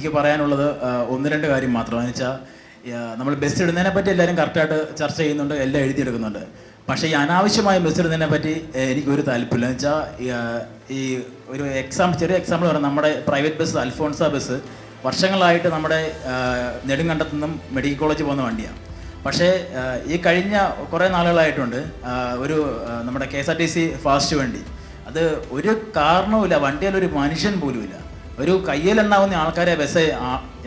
എനിക്ക് പറയാനുള്ളത് ഒന്ന് രണ്ട് കാര്യം മാത്രം. എന്ന് വെച്ചാൽ നമ്മൾ ബസ് ഇടുന്നതിനെ പറ്റി എല്ലാവരും കറക്റ്റായിട്ട് ചർച്ച ചെയ്യുന്നുണ്ട് എല്ലാം എഴുതിയെടുക്കുന്നുണ്ട് പക്ഷേ ഈ അനാവശ്യമായ ബസ് ഇടുന്നതിനെ പറ്റി എനിക്കൊരു താല്പര്യമില്ല. എന്ന് വെച്ചാൽ ഈ ഒരു എക്സാം ചെറിയ എക്സാമ്പിൾ പറയാം. നമ്മുടെ പ്രൈവറ്റ് ബസ് അൽഫോൺസ ബസ് വർഷങ്ങളായിട്ട് നമ്മുടെ നെടുങ്കണ്ടത്തു നിന്നും മെഡിക്കൽ കോളേജ് പോകുന്ന വണ്ടിയാണ് പക്ഷേ ഈ കഴിഞ്ഞ കുറേ നാളുകളായിട്ടുണ്ട് ഒരു നമ്മുടെ K S R T C fast വണ്ടി. അത് ഒരു കാരണവുമില്ല. വണ്ടിയിൽ ഒരു മനുഷ്യൻ പോലുമില്ല. ഒരു കയ്യിലെണ്ണാവുന്ന ആൾക്കാരെ ബസ്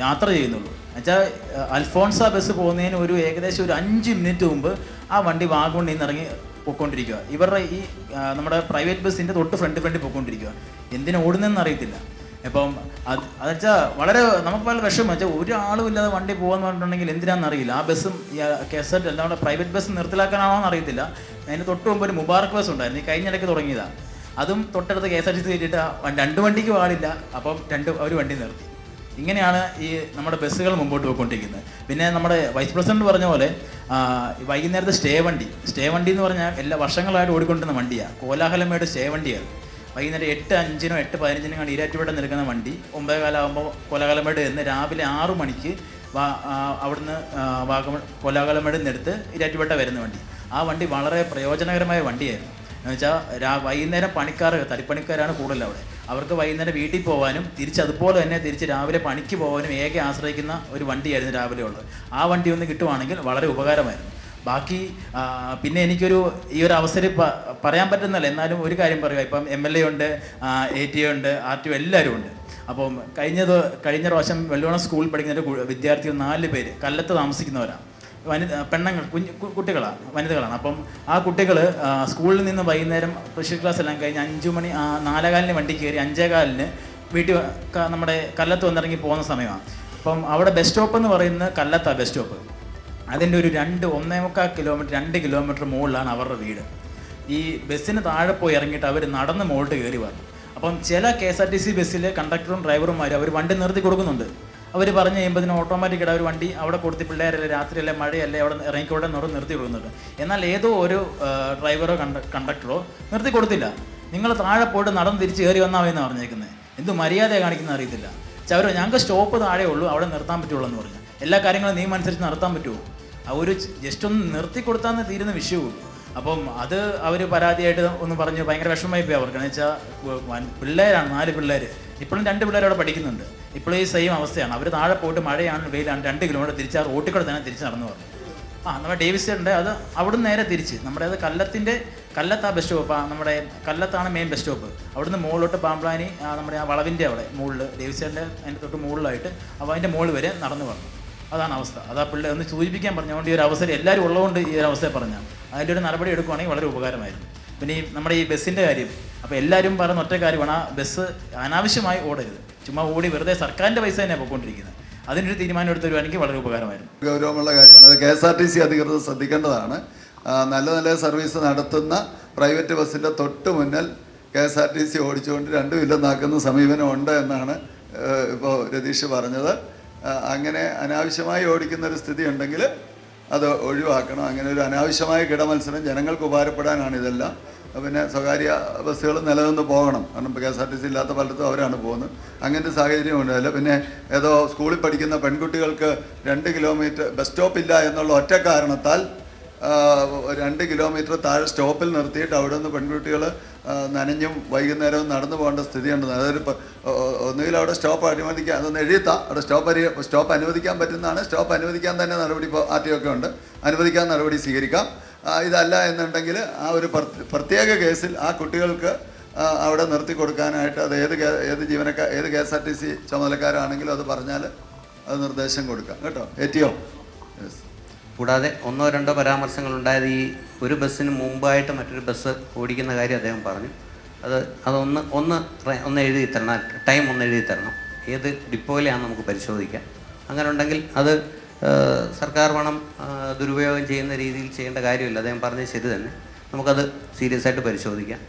യാത്ര ചെയ്യുന്നുള്ളൂ. എന്നുവെച്ചാൽ അൽഫോൺസ ബസ് പോകുന്നതിന് ഒരു ഏകദേശം ഒരു അഞ്ച് മിനിറ്റ് മുമ്പ് ആ വണ്ടി വാഗോണ്ടിൽ നിന്ന് ഇറങ്ങി പൊയ്ക്കൊണ്ടിരിക്കുക. ഇവരുടെ ഈ നമ്മുടെ പ്രൈവറ്റ് ബസ്സിന്റെ തൊട്ട് ഫ്രണ്ട് ഫ്രണ്ടിൽ പൊയ്ക്കൊണ്ടിരിക്കുക. എന്തിനു ഓടുന്നതെന്ന് അറിയത്തില്ല. ഇപ്പം അത് അതെച്ചാൽ വളരെ നമുക്ക് വളരെ വിഷമം. വെച്ചാൽ ഒരാളും ഇല്ലാതെ വണ്ടി പോകാന്ന് പറഞ്ഞിട്ടുണ്ടെങ്കിൽ എന്തിനാണെന്ന് അറിയില്ല. ആ ബസ്സും കെ എസ് ആർ നമ്മുടെ പ്രൈവറ്റ് ബസ് നിർത്തലാക്കാനാണോ എന്ന് അറിയത്തില്ല. അതിന് തൊട്ട് മുമ്പ് ഒരു മുബാറക് ബസ് ഉണ്ടായിരുന്നു. ഈ കഴിഞ്ഞിടയ്ക്ക് തുടങ്ങിയതാണ് അതും തൊട്ടടുത്ത് K S R T C കയറ്റിയിട്ട് രണ്ട് വണ്ടിക്ക് പാടില്ല അപ്പം രണ്ട് ഒരു വണ്ടി നിർത്തി. ഇങ്ങനെയാണ് ഈ നമ്മുടെ ബസ്സുകൾ മുമ്പോട്ട് പോയിക്കൊണ്ടിരിക്കുന്നത്. പിന്നെ നമ്മുടെ വൈസ് പ്രസിഡന്റ് പറഞ്ഞ പോലെ വൈകുന്നേരത്തെ സ്റ്റേ വണ്ടി. സ്റ്റേ വണ്ടി എന്ന് പറഞ്ഞാൽ എല്ലാ വർഷങ്ങളായിട്ട് ഓടിക്കൊണ്ടിരുന്ന വണ്ടിയാണ് കോലാഹലമേട് സ്റ്റേ വണ്ടിയാണ്. വൈകുന്നേരം എട്ട് അഞ്ചിനോ എട്ട് പതിനഞ്ചിനോ കണ്ട് ഈരാറ്റുപേട്ട നിൽക്കുന്ന വണ്ടി. ഒമ്പത് കാലമാകുമ്പോൾ കോലാഹലമേട് എന്ന് രാവിലെ ആറു മണിക്ക് അവിടുന്ന് വാഗമ കോലാഹലമേട് നിന്നെടുത്ത് ഈരാറ്റുപേട്ട വരുന്ന വണ്ടി. ആ വണ്ടി വളരെ പ്രയോജനകരമായ വണ്ടിയായിരുന്നു. എന്ന് വെച്ചാൽ രാ വൈകുന്നേരം പണിക്കാർ തടിപ്പണിക്കാരാണ് കൂടുതൽ അവിടെ. അവർക്ക് വൈകുന്നേരം വീട്ടിൽ പോകാനും തിരിച്ച് അതുപോലെ തന്നെ തിരിച്ച് രാവിലെ പണിക്ക് പോകാനും ഏക ആശ്രയിക്കുന്ന ഒരു വണ്ടിയായിരുന്നു രാവിലെ ഉള്ളത്. ആ വണ്ടി ഒന്ന് കിട്ടുവാണെങ്കിൽ വളരെ ഉപകാരമായിരുന്നു. ബാക്കി പിന്നെ എനിക്കൊരു ഈ ഒരു അവസരം പറയാൻ പറ്റുന്നില്ല എന്നാലും ഒരു കാര്യം പറയുക. ഇപ്പം എം എൽ എ ഉണ്ട് എ ടി എ ഉണ്ട് ആർ ടി ഒ എല്ലാവരും ഉണ്ട്. അപ്പം കഴിഞ്ഞത് കഴിഞ്ഞ പ്രാവശ്യം വെള്ളോണം സ്കൂളിൽ പഠിക്കുന്ന ഒരു വിദ്യാർത്ഥികൾ നാല് പേര് കല്ലത്ത് താമസിക്കുന്നവരാണ്. വനിത പെണ്ണുങ്ങൾ കുഞ്ഞ് കുട്ടികളാണ് വനിതകളാണ്. അപ്പം ആ കുട്ടികൾ സ്കൂളിൽ നിന്ന് വൈകുന്നേരം സ്പെഷ്യൽ ക്ലാസ് എല്ലാം കഴിഞ്ഞ് അഞ്ചു മണി നാലേകാലിന് വണ്ടി കയറി അഞ്ചേകാലിന് വീട്ടിൽ നമ്മുടെ കല്ലത്ത് വന്നിറങ്ങി പോകുന്ന സമയമാണ് അപ്പം അവിടെ ബസ് സ്റ്റോപ്പ് എന്ന് പറയുന്നത് കല്ലത്താണ് ബസ് സ്റ്റോപ്പ്. അതിന്റെ ഒരു രണ്ട് ഒന്നേ മുക്കാൽ കിലോമീറ്റർ രണ്ട് കിലോമീറ്റർ മുകളിലാണ് അവരുടെ വീട്. ഈ ബസ്സിന് താഴെ പോയി ഇറങ്ങിയിട്ട് അവർ നടന്ന് മുകളിട്ട് കയറി വന്നു. അപ്പം ചില K S R T C ബസ്സിൽ കണ്ടക്ടറും ഡ്രൈവറുമാരും അവർ വണ്ടി നിർത്തി കൊടുക്കുന്നുണ്ട്. അവർ പറഞ്ഞ് കഴിയുമ്പോൾ ഓട്ടോമാറ്റിക് ഒരു വണ്ടി അവിടെ കൊടുത്ത് പിള്ളേരല്ലേ രാത്രിയല്ലേ മഴയല്ലേ അവിടെ ഇറങ്ങിക്കോട്ടെ എന്നോട് നിർത്തി കൊടുക്കുന്നുണ്ട് എന്നാൽ ഏതോ ഒരു ഡ്രൈവറോ കണ്ട കണ്ടക്ടറോ നിർത്തി കൊടുത്തില്ല. നിങ്ങൾ താഴെ പോയിട്ട് നടന്ന് തിരിച്ച് കയറി വന്നാൽ മതി എന്ന് പറഞ്ഞേക്കുന്നത് എന്ത് മര്യാദ കാണിക്കുന്ന അറിയത്തില്ല. ചവരോ ഞങ്ങൾക്ക് സ്റ്റോപ്പ് താഴെ ഉള്ളൂ അവിടെ നിർത്താൻ പറ്റുള്ളൂ എന്ന് പറഞ്ഞു. എല്ലാ കാര്യങ്ങളും നിയമം അനുസരിച്ച് നടത്താൻ പറ്റുമോ? ആ ഒരു ജസ്റ്റ് ഒന്ന് നിർത്തി കൊടുത്താന്ന് തീരുന്ന വിഷയവും അപ്പം അത് അവർ പരാതിയായിട്ട് ഒന്ന് പറഞ്ഞു ഭയങ്കര വിഷമമായി പോയി അവർക്ക്. എന്ന് വെച്ചാൽ പിള്ളേരാണ് നാല് പിള്ളേർ ഇപ്പോഴും രണ്ട് പിള്ളേർ അവിടെ പഠിക്കുന്നുണ്ട്. ഇപ്പോഴും ഈ സെയിം അവസ്ഥയാണ്. അവർ താഴെ പോയിട്ട് മഴയാണ് വെയിലാണ് രണ്ട് കിലോമീറ്റർ തിരിച്ച് ആ റോട്ടിൽ കൂടെ തന്നെ തിരിച്ച് നടന്നു പറഞ്ഞു. ആ നമ്മുടെ ഡേവിസ് ഉണ്ട് അത് അവിടുന്ന് നേരെ തിരിച്ച്. നമ്മുടെ അത് കല്ലത്തിന്റെ കല്ലത്താ ബസ് സ്റ്റോപ്പ് നമ്മുടെ കല്ലത്താണ് മെയിൻ ബസ് സ്റ്റോപ്പ് അവിടുന്ന് മുകളിലോട്ട് പാമ്പ്ലാനി ആ, നമ്മുടെ ആ വളവിന്റെ അവിടെ മുകളിൽ ഡേവിസിന്റെ അതിന്റെ തൊട്ട് മുകളിലായിട്ട് അപ്പോൾ അതിന്റെ മുകളിൽ വരെ നടന്നു പറഞ്ഞു. അതാണ് അവസ്ഥ. അതാ പിള്ളേ ഒന്ന് സൂചിപ്പിക്കാൻ പറഞ്ഞുകൊണ്ട് ഈ ഒരു അവസരം എല്ലാവരും ഉള്ളതുകൊണ്ട് ഈ ഒരു അവസ്ഥയെ പറഞ്ഞാൽ അതിന്റെ ഒരു നടപടി എടുക്കുവാണെങ്കിൽ വളരെ ഉപകാരമായിരുന്നു. പിന്നെ ഈ നമ്മുടെ ഈ ബസ്സിന്റെ കാര്യം അപ്പോൾ എല്ലാവരും പറയുന്ന ഒറ്റ കാര്യമാണ് ആ ബസ് അനാവശ്യമായി ഓടരുത്. ചുമ്മാ ഓടി വെറുതെ സർക്കാരിന്റെ പൈസ തന്നെ പോയിക്കൊണ്ടിരിക്കുന്നത്. അതിനൊരു തീരുമാനം എടുത്തു വരുവാണെങ്കിൽ വളരെ ഉപകാരമായിരുന്നു. ഗൗരവമുള്ള കാര്യമാണ്. അത് K S R T C അധികൃതർ ശ്രദ്ധിക്കേണ്ടതാണ്. നല്ല നല്ല സർവീസ് നടത്തുന്ന പ്രൈവറ്റ് ബസ്സിന്റെ തൊട്ട് മുന്നിൽ K S R T C ഓടിച്ചുകൊണ്ട് രണ്ടും ഇല്ലെന്നാക്കുന്ന സമീപനം ഉണ്ട് എന്നാണ് ഇപ്പോൾ രതീഷ് പറഞ്ഞത്. അങ്ങനെ അനാവശ്യമായി ഓടിക്കുന്ന ഒരു സ്ഥിതി ഉണ്ടെങ്കിൽ അത് ഒഴിവാക്കണം. അങ്ങനെ ഒരു അനാവശ്യമായ കിടമത്സരം ജനങ്ങൾക്ക് ഉപകാരപ്പെടാനാണ് ഇതെല്ലാം. പിന്നെ സ്വകാര്യ ബസ്സുകൾ നിലനിന്ന് പോകണം. കാരണം K S R T C ഇല്ലാത്ത പലയിടത്തും അവരാണ് പോകുന്നത്. അങ്ങനത്തെ സാഹചര്യം ഉണ്ടല്ല പിന്നെ ഏതോ സ്കൂളിൽ പഠിക്കുന്ന പെൺകുട്ടികൾക്ക് രണ്ട് കിലോമീറ്റർ ബസ് സ്റ്റോപ്പ് ഇല്ല എന്നുള്ള ഒറ്റ കാരണത്താൽ രണ്ട് കിലോമീറ്റർ താഴെ സ്റ്റോപ്പിൽ നിർത്തിയിട്ട് അവിടെ നിന്ന് പെൺകുട്ടികൾ നനഞ്ഞും വൈകുന്നേരവും നടന്നു പോകേണ്ട സ്ഥിതിയുണ്ട് അതൊരു ഒന്നുകിൽ അവിടെ സ്റ്റോപ്പ് അനുവദിക്കാൻ അതൊന്ന് എഴുതാം അവിടെ സ്റ്റോപ്പ് അരി സ്റ്റോപ്പ് അനുവദിക്കാൻ പറ്റുന്നതാണ്. സ്റ്റോപ്പ് അനുവദിക്കാൻ തന്നെ നടപടി ഇപ്പോൾ ആർ ടി ഒക്കെ ഉണ്ട്. അനുവദിക്കാൻ നടപടി സ്വീകരിക്കാം. ഇതല്ല എന്നുണ്ടെങ്കിൽ ആ ഒരു പ്രത്യേക കേസിൽ ആ കുട്ടികൾക്ക് അവിടെ നിർത്തി കൊടുക്കാനായിട്ട് അത് ഏത് ഏത് ജീവനക്കാർ ഏത് K S R T C ചുമതലക്കാരാണെങ്കിലും അത് പറഞ്ഞാൽ അത് നിർദ്ദേശം കൊടുക്കാം. കേട്ടോ? എത്തിയോ യെസ്. കൂടാതെ ഒന്നോ രണ്ടോ പരാമർശങ്ങൾ ഉണ്ടായത് ഈ ഒരു ബസ്സിന് മുമ്പായിട്ട് മറ്റൊരു ബസ് ഓടിക്കുന്ന കാര്യം അദ്ദേഹം പറഞ്ഞു. അത് അതൊന്ന് ഒന്ന് ഒന്ന് എഴുതി തരണം ടൈം ഒന്ന് എഴുതി തരണം. ഏത് ഡിപ്പോയിലാണെന്ന് നമുക്ക് പരിശോധിക്കാം. അങ്ങനെ ഉണ്ടെങ്കിൽ അത് സർക്കാർ പണം ദുരുപയോഗം ചെയ്യുന്ന രീതിയിൽ ചെയ്യേണ്ട കാര്യമില്ല. അദ്ദേഹം പറഞ്ഞത് ശരി തന്നെ. നമുക്കത് സീരിയസ് ആയിട്ട് പരിശോധിക്കാം.